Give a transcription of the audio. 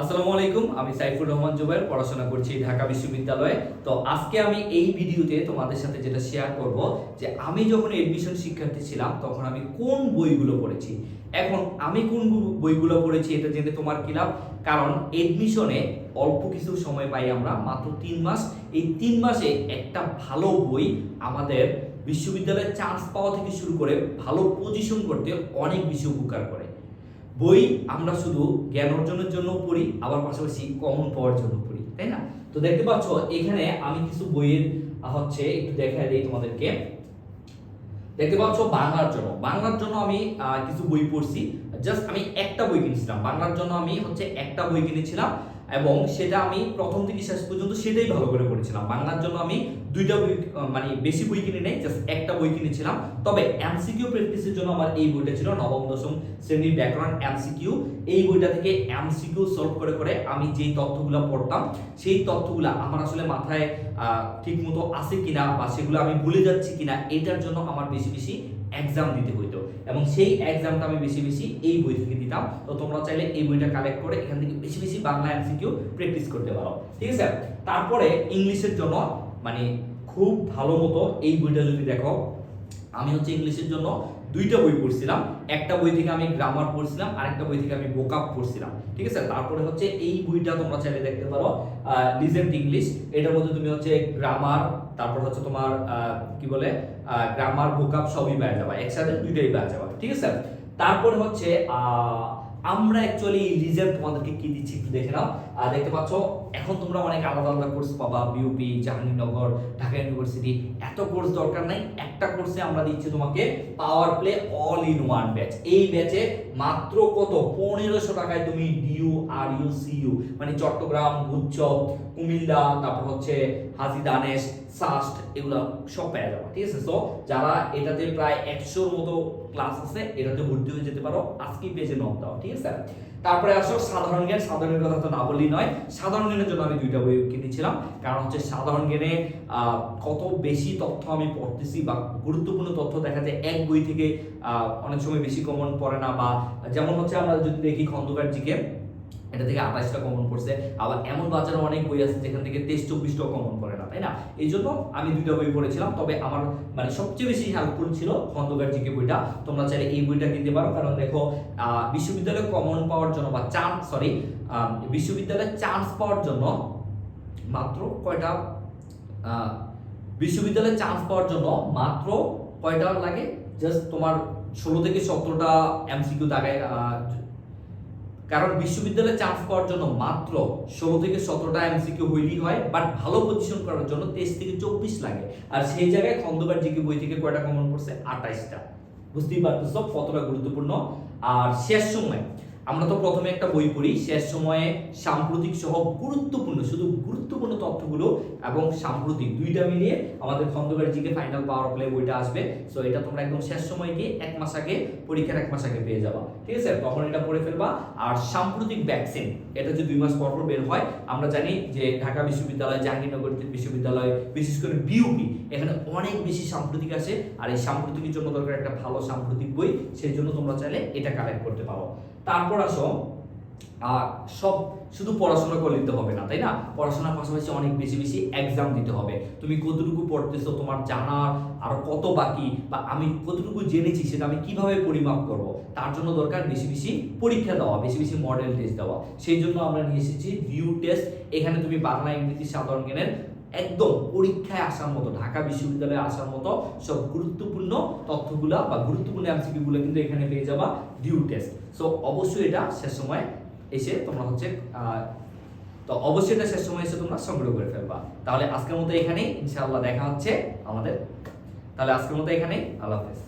আসসালামু আলাইকুম, আমি সাইফুর রহমান জুবাইর, পড়াশোনা করছি ঢাকা বিশ্ববিদ্যালয়ে। তো আজকে আমি এই ভিডিওতে তোমাদের সাথে যেটা শেয়ার করব, যে আমি যখন এডমিশন শিক্ষার্থী ছিলাম, তখন আমি কোন বইগুলো পড়েছি। এখন আমি কোন বইগুলো পড়েছি, এটা জেনে তোমার কি লাভ? কারণ এডমিশনে অল্প কিছু সময় পাই আমরা, মাত্র তিন মাস। এই তিন মাসে একটা ভালো বই আমাদের বিশ্ববিদ্যালয়ে চান্স পাওয়া থেকে শুরু করে ভালো পজিশন করতে অনেক বেশি উপকার করে। বই আমরা শুধু জ্ঞান অর্জনের জন্য পড়ি, আবার পাশাপাশি কমন পাওয়ার জন্য পড়ি, তাই না? তো দেখতে পাচ্ছ, এখানে আমি কিছু বইয়ের হচ্ছে একটু দেখা দিই তোমাদেরকে। দেখতে পাচ্ছ, বাংলার জন্য। বাংলার জন্য আমি কিছু বই পড়ছি। জাস্ট আমি একটা বই কিনেছিলাম। বাংলার জন্য আমি হচ্ছে একটা বই কিনেছিলাম। এবং সেটা আমি প্রথম থেকে শেষ পর্যন্ত সেটাই ভালো করে পড়েছিলাম। বাংলার জন্য আমি দুইটা বই মানে বেশি বই কিনে নেই জাস্ট একটা বই কিনেছিলাম। তবে এমসিকিউ প্র্যাকটিসের জন্য আমার এই বইটা ছিল নবম, দশম শ্রেণির ব্যাকরণ এমসিকিউ এই বইটা থেকে এমসিকিউ সলভ করে করে আমি যেই তথ্যগুলো পড়তাম, সেই তথ্যগুলো আমার আসলে মাথায় ঠিক মতো আছে কিনা বা সেগুলো আমি ভুলে যাচ্ছি কিনা, এটার জন্য আমার বেশি বেশি এক্সাম দিতে হইতো। এবং সেই এক্সামটা আমি বেশি বেশি এই বই থেকে দিতাম। তো তোমরা চাইলে এই বইটা কালেক্ট করে এখান থেকে বেশি বেশি বাংলা এমসিকিউ প্র্যাকটিস করতে পারো। ঠিক আছে? তারপরে ইংলিশের জন্য মানে খুব ভালো মতো এই বইটা যদি দেখো আমি হচ্ছে ইংলিশের জন্য দুইটা বই পড়ছিলাম। একটা বই থেকে আমি গ্রামার পড়ছিলাম, আরেকটা বই থেকে আমি বোকাপ পড়ছিলাম। ঠিক আছে? তারপরে হচ্ছে এই বইটা তোমরা চাইলে দেখতে পারো লিজেন্ট ইংলিশ এটার মধ্যে তুমি হচ্ছে গ্রামার তারপর হচ্ছে তোমার কি বলে গ্রামার বোকাপ সবই বেড়ে যাবা। একসাথে দুইটাই বেড়ে যাবা। ঠিক আছে? তারপরে হচ্ছে আমরা অ্যাকচুয়ালি লিজেন্ড তোমাদেরকে কি দিচ্ছি একটু দেখে নাও। আর দেখতে পাচ্ছ, এখন তোমরা অনেক আলাদা আলাদা কোর্স পাবা বিউপি জাহাঙ্গীরনগর ঢাকা ইউনিভার্সিটি এত কোর্স দরকার নাই, একটা কোর্সে আমরা দিচ্ছি তোমাকে power play all in one batch এই ব্যাচে মাত্র কত? পনেরোশো টাকায় তুমি ডিউ আর ইউ সিইউ মানে চট্টগ্রাম গুচ্ছব কুমিল্লা, তারপর হচ্ছে হাজি, দানেশ সাস্ট এগুলো সব পেয়ে যাবে, ঠিক আছে? সো যারা এটাতে প্রায় একশোর মতো ক্লাস আছে, এটাতে ভর্তি হয়ে যেতে পারো, আজকেই পেজে নক দাও, ঠিক আছে? তারপরে আসো সাধারণ জ্ঞান। সাধারণ কথা তো না বললেই নয়, সাধারণ জ্ঞানের জন্য আমি দুইটা বই কিনেছিলাম কারণ হচ্ছে সাধারণ জ্ঞানে কত বেশি তথ্য আমি পড়তেছি বা গুরুত্বপূর্ণ তথ্য দেখা যায় এক বই থেকে অনেক সময় বেশি কমন পড়ে না বা, যেমন হচ্ছে আমরা যদি দেখি খন্দকার জিকে এটা থেকে আঠাশটা কমন পড়ছে। আবার এমন বাজারে অনেক বই আছে যেখান থেকে তেইশ, চব্বিশটাও কমন পড়ে না, তাই না? এই জন্য আমি দুইটা বই পড়েছিলাম, তবে আমার মানে সবচেয়ে বেশি হেল্পফুল ছিল খন্দকার জিকে বইটা। তোমরা চাইলে এই বইটা কিনতে পারো, কারণ দেখো বিশ্ববিদ্যালয়ে কমন পাওয়ার জন্য বা চান্স সরি বিশ্ববিদ্যালয়ে চান্স পাওয়ার জন্য মাত্র কয়টা বিশ্ববিদ্যালয়ে চান্স পাওয়ার জন্য মাত্র কয়টা লাগে? জাস্ট তোমার ষোলো থেকে সতেরোটা এমসিকিউ দাগায় কারণ বিশ্ববিদ্যালয়ে চান্স পাওয়ার জন্য মাত্র ষোলো থেকে সতেরোটা এমসিকে হইলেই হয় বাট ভালো পজিশন করার জন্য তেইশ থেকে চব্বিশ লাগে। আর সেই জায়গায় খন্দকার জিকে বই থেকে কয়টা কমন পড়ছে? আঠাইশটা। বুঝতেই পারতেছো কতটা গুরুত্বপূর্ণ। আর শেষ সময় আমরা তো প্রথমে একটা বই পড়ি, শেষ সময়ে সাম্প্রতিক সহ গুরুত্বপূর্ণ, শুধু গুরুত্বপূর্ণ তথ্যগুলো এবং সাম্প্রতিক দুইটা মিলিয়ে আমাদের Khondokar GK final power play বইটা আসবে। সো এটা তোমরা একদম শেষ সময় গিয়ে এক মাস আগে, পরীক্ষার এক মাস আগে পেয়ে যাবা। ঠিক আছে তখন এটা পড়ে ফেলবা। আর সাম্প্রতিক ভ্যাকসিন এটা যে দুই মাস পর পর বের হয়, আমরা জানি যে ঢাকা বিশ্ববিদ্যালয়, জাহাঙ্গীরনগর বিশ্ববিদ্যালয়, বিশেষ করে বিউপি এখানে অনেক বেশি সাম্প্রতিক আসে আর এই সাম্প্রতিকের জন্য দরকার একটা ভালো সাম্প্রতিক বই, সেই জন্য তোমরা চাইলে এটা কালেক্ট করতে পারো। তারপর আসো সব শুধু পড়াশোনা করে নিতে হবে না, তাই না? পড়াশোনার পাশাপাশি অনেক বেশি বেশি এক্সাম দিতে হবে। তুমি কতটুকু পড়তেছো, তোমার জানার আরও কত বাকি, বা আমি কতটুকু জেনেছি সেটা আমি কীভাবে পরিমাপ করব, তার জন্য দরকার বেশি বেশি পরীক্ষা দেওয়া, বেশি বেশি মডেল টেস্ট দেওয়া। সেই জন্য আমরা নিয়ে এসেছি ভিউ টেস্ট এখানে তুমি বাংলা ইংরেজি সাধারণ জ্ঞানের একদম পরীক্ষায় আসার মতো, ঢাকা বিশ্ববিদ্যালয়ে আসার মতো সব গুরুত্বপূর্ণ তথ্যগুলা বা গুরুত্বপূর্ণ এমসিকিউ গুলো কিন্তু এখানে পেয়ে যাবা ডিউ টেস্ট সো অবশ্যই এটা শেষ সময় এসে তোমরা হচ্ছে তো অবশ্যই এটা শেষ সময় এসে তোমরা সংগ্রহ করে ফেলবা। তাহলে আজকের মতো এখানেই, ইনশাআল্লাহ দেখা হচ্ছে আমাদের। তাহলে আজকের মতো এখানেই, আল্লাহ হাফেজ।